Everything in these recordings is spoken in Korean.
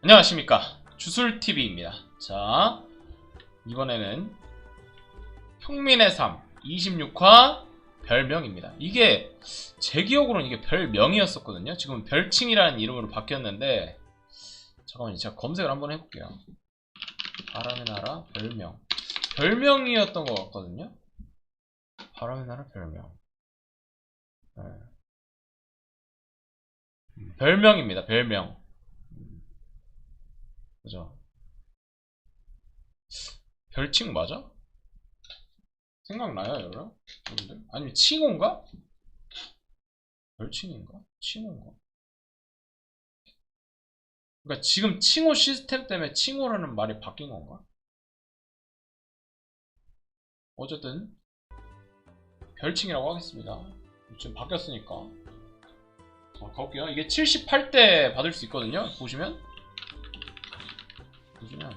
안녕하십니까. 주술TV입니다. 자 이번에는 평민의 삶 26화 별명입니다. 이게 제 기억으로는 이게 별명이었었거든요. 지금 별칭이라는 이름으로 바뀌었는데 잠깐만요. 제가 검색을 한번 해볼게요. 바람의 나라 별명. 별명이었던 것 같거든요. 바람의 나라 별명. 네. 음, 별명입니다. 별명 그죠? 별칭 맞아? 생각나요, 여러분? 여러분들? 아니면 칭호인가? 별칭인가? 칭호인가? 그러니까 지금 칭호 시스템 때문에 칭호라는 말이 바뀐 건가? 어쨌든 별칭이라고 하겠습니다. 지금 바뀌었으니까. 자, 가볼게요. 이게 78대 받을 수 있거든요. 보시면. 보시면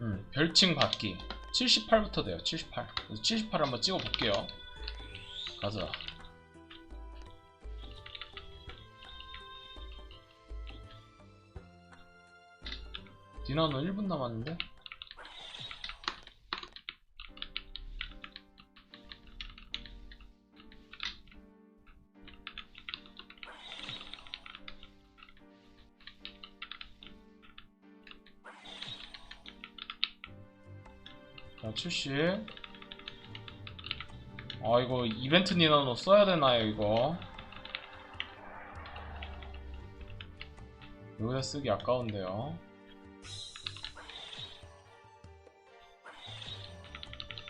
음, 별칭 받기. 78부터 돼요 78 그래서 78 한번 찍어 볼게요. 가자. 디나노 1분 남았는데 자, 70. 아, 이거 이벤트 니나노 써야 되나요, 이거? 여기다 쓰기 아까운데요.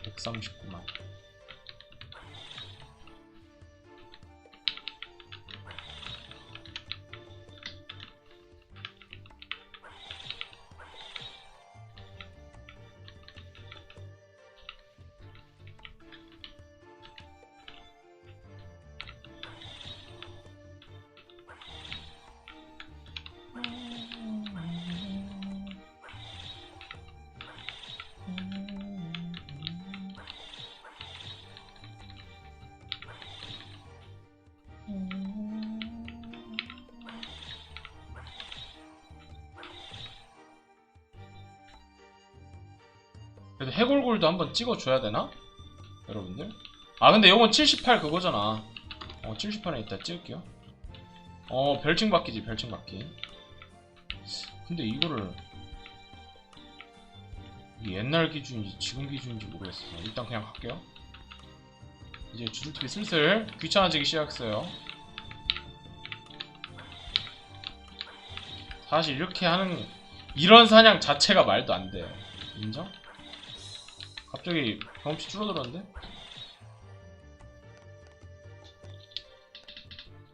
139만. 그래도 해골골도 한번 찍어줘야 되나? 여러분들? 아 근데 이건 78 그거잖아. 어 78에 이따 찍을게요. 어 별칭 바뀌지 별칭 바뀌. 근데 이거를 옛날 기준인지 지금 기준인지 모르겠어 일단 그냥 할게요. 이제 주술TV 슬슬 귀찮아지기 시작했어요. 사실 이렇게 하는 이런 사냥 자체가 말도 안돼 인정? 갑자기 경험치 줄어들었는데?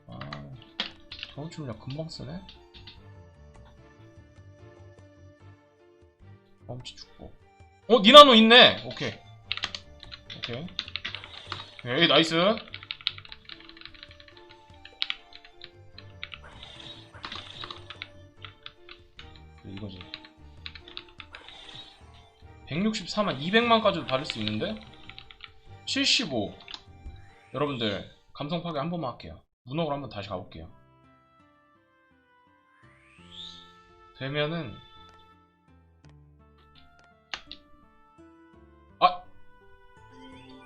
아, 경험치 물량 금방 쓰네? 경험치 죽고. 어, 니나노 있네! 오케이. 오케이. 오케이, 나이스. 164만 200만까지도 받을 수 있는데? 75 여러분들 감성 파괴 한 번만 할게요. 문옥으로 한번 다시 가볼게요. 되면은 아!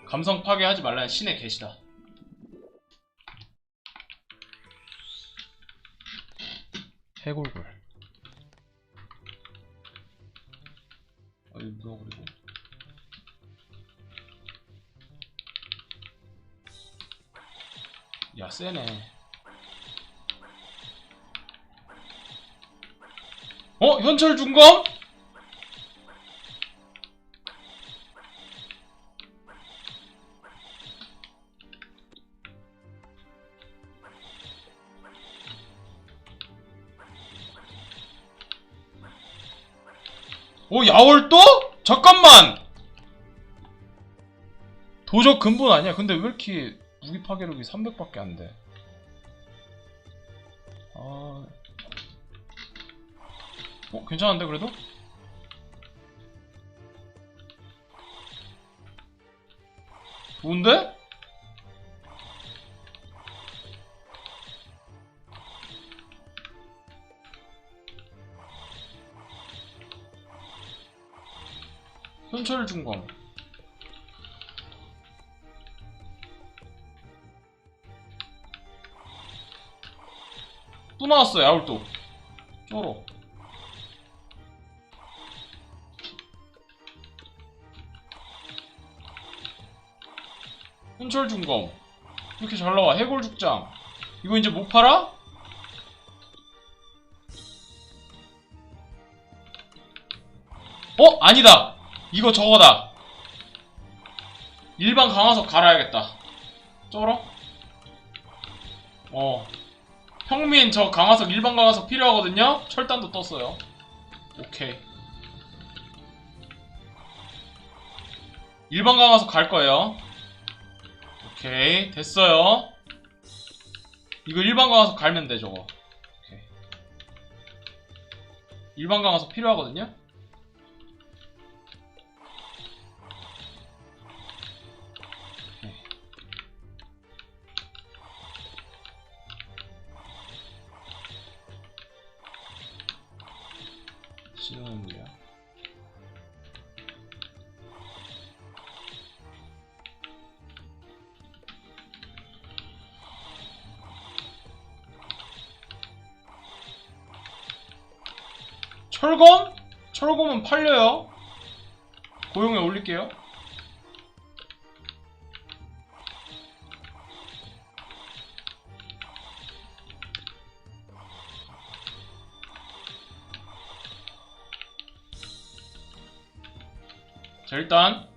감성 파괴 하지 말라는 신의 계시다. 해골골 문어 그리고 야 세네. 어? 현철 중검 오 야월 또? 잠깐만 도적 근본 아니야 근데 왜 이렇게 무기 파괴력이 300밖에 안 돼 아... 어 괜찮은데 그래도? 좋은데? 현철 중검. 또 나왔어요, 야울또. 쩔어. 현철 중검. 이렇게 잘 나와. 해골 죽장. 이거 이제 못 팔아? 어? 아니다. 이거 저거다. 일반 강화석 갈아야겠다. 쩔어? 어. 형민 저 강화석 일반 강화석 필요하거든요? 철단도 떴어요. 오케이. 일반 강화석 갈 거예요. 오케이. 됐어요. 이거 일반 강화석 갈면 돼, 저거. 오케이. 일반 강화석 필요하거든요? 뭐야? 철검? 철검은 팔려요. 고용에 올릴게요. 자 일단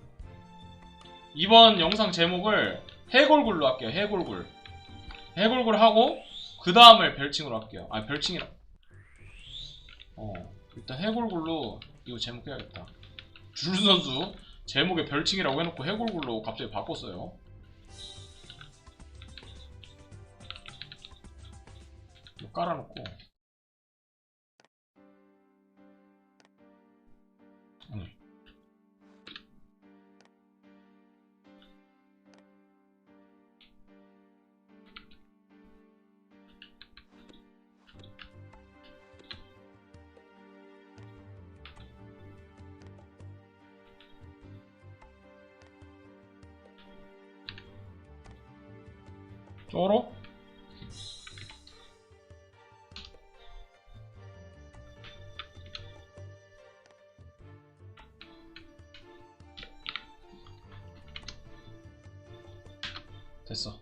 이번 영상 제목을 해골굴로 할게요. 해골굴. 해골굴 하고 그 다음을 별칭으로 할게요. 아 별칭이라. 어 일단 해골굴로 이거 제목 해야겠다. 주루 선수 제목에 별칭이라고 해놓고 해골굴로 갑자기 바꿨어요. 깔아놓고. 쩔어? 됐어.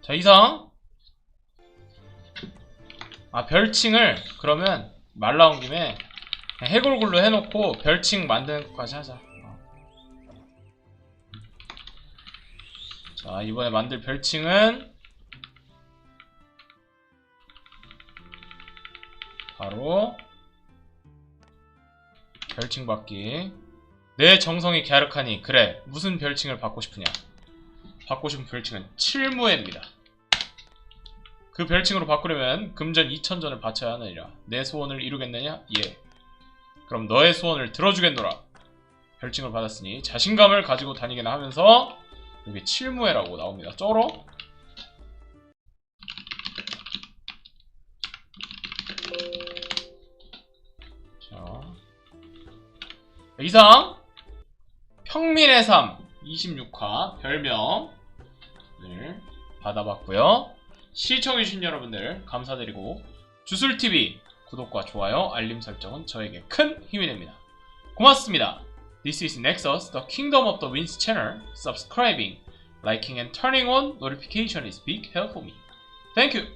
자, 이상. 아, 별칭을 그러면 말 나온 김에 해골굴로 해놓고 별칭 만드는 것까지 하자. 어. 자, 이번에 만들 별칭은 바로 별칭 받기. 내 정성이 갸륵하니 그래 무슨 별칭을 받고 싶으냐? 받고 싶은 별칭은 칠무회입니다. 그 별칭으로 바꾸려면 금전 2천전을 바쳐야 하느니라. 내 소원을 이루겠느냐? 예. 그럼 너의 소원을 들어주겠노라. 별칭을 받았으니 자신감을 가지고 다니게나 하면서 여기 칠무회라고 나옵니다. 쩔어? 자. 이상 평민의 삶 26화 별명을 받아봤고요. 시청해주신 여러분들 감사드리고 주술TV 구독과 좋아요, 알림 설정은 저에게 큰 힘이 됩니다. 고맙습니다. This is Nexus, the Kingdom of the Winds channel. Subscribing, liking and turning on notification is big help for me. Thank you.